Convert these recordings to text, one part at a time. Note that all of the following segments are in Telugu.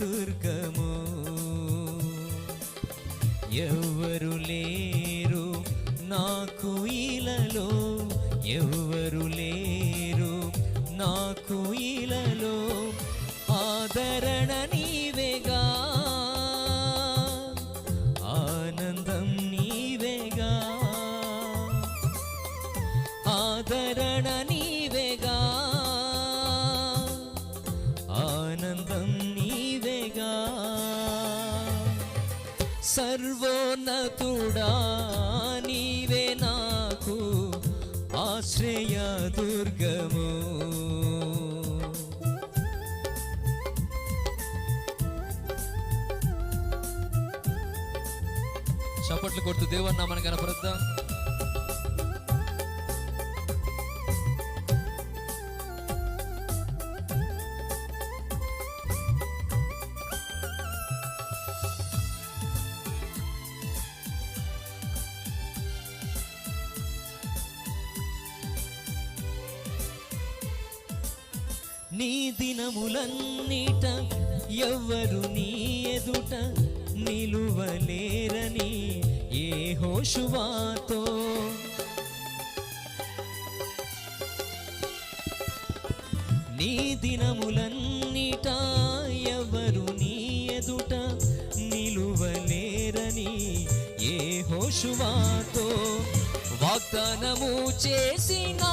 దుర్గము. ఎవ్వరు లేరు నాకు ఇలలో ఎవ్వరు లేరు నాకు ఇలలో. ఆదరణ నీ నతుడా నీవే నాకు ఆశ్రయ దుర్గము. చప్పట్లు కొడుతూ దేవుని నామని కనపరుద్దాం నీ దినములన్నీట ఎవ్వరు నీ ఎదుట నిలువలేరని ఏ హోషువాతో నీ దినములన్నీట ఎవ్వరు నీ ఎదుట నిలువలేరని ఏ హోషువాతో వాగ్దానము చేసినా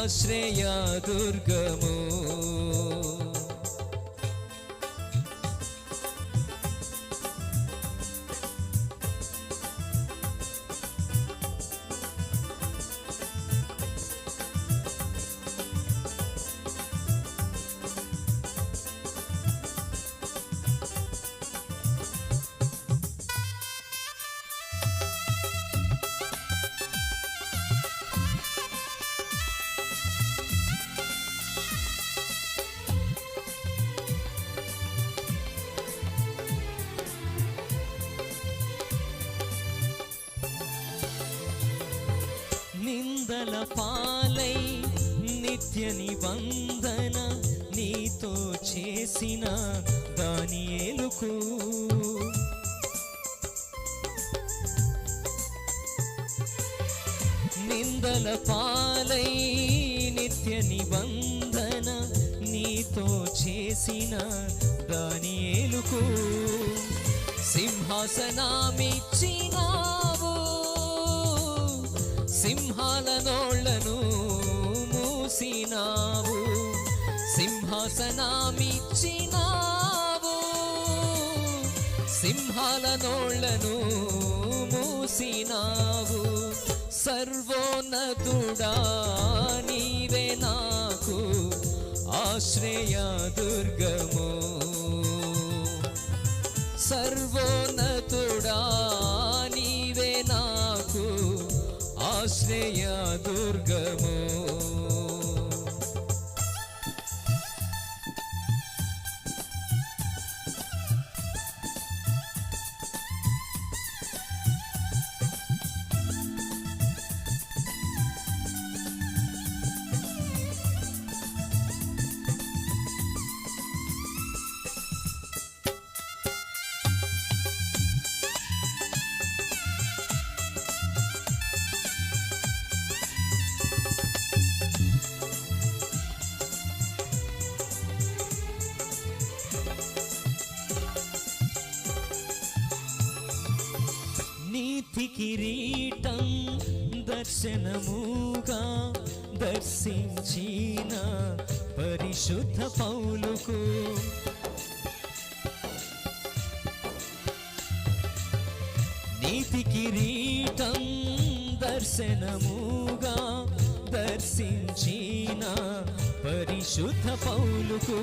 ఆశ్రయ దుర్గము నిందల పాలై నిత్య నిబంధన నీతో చేసిన దాని ఏలుకు. నిందల పాలై నిత్య నిబంధన నీతో చేసిన దాని ఏలుకు. సింహాసనామిచ్చి సింహాల నోళ్ళను మూసినావు సింహాసనామిచ్చినావు. సింహాల నోళ్ళను మూసినావు సర్వోన్నతుడా నీవే నాకు ఆశ్రయ దుర్గము. సర్వోన్నత ఆశ్రయ కిరీటం దర్శనముగా దర్శించిన పరిశుద్ధ పౌలుకు. నీతి కిరీటం దర్శనముగా దర్శించిన పరిశుద్ధ పౌలుకు.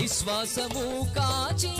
విశ్వాసము కాచి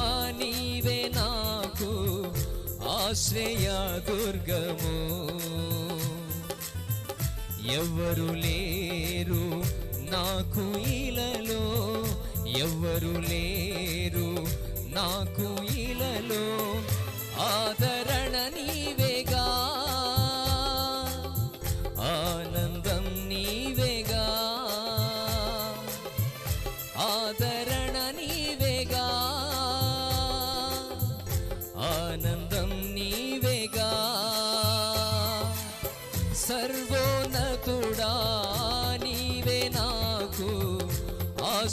ఆశ్రయ దుర్గము. ఎవ్వరు లేరు నాకు ఇలలో ఎవ్వరు లేరు నాకు ఇలలో ఆదరణ నీవేగా ఆనందం నీవేగా ఆదరణ నీవేగా ఆనందం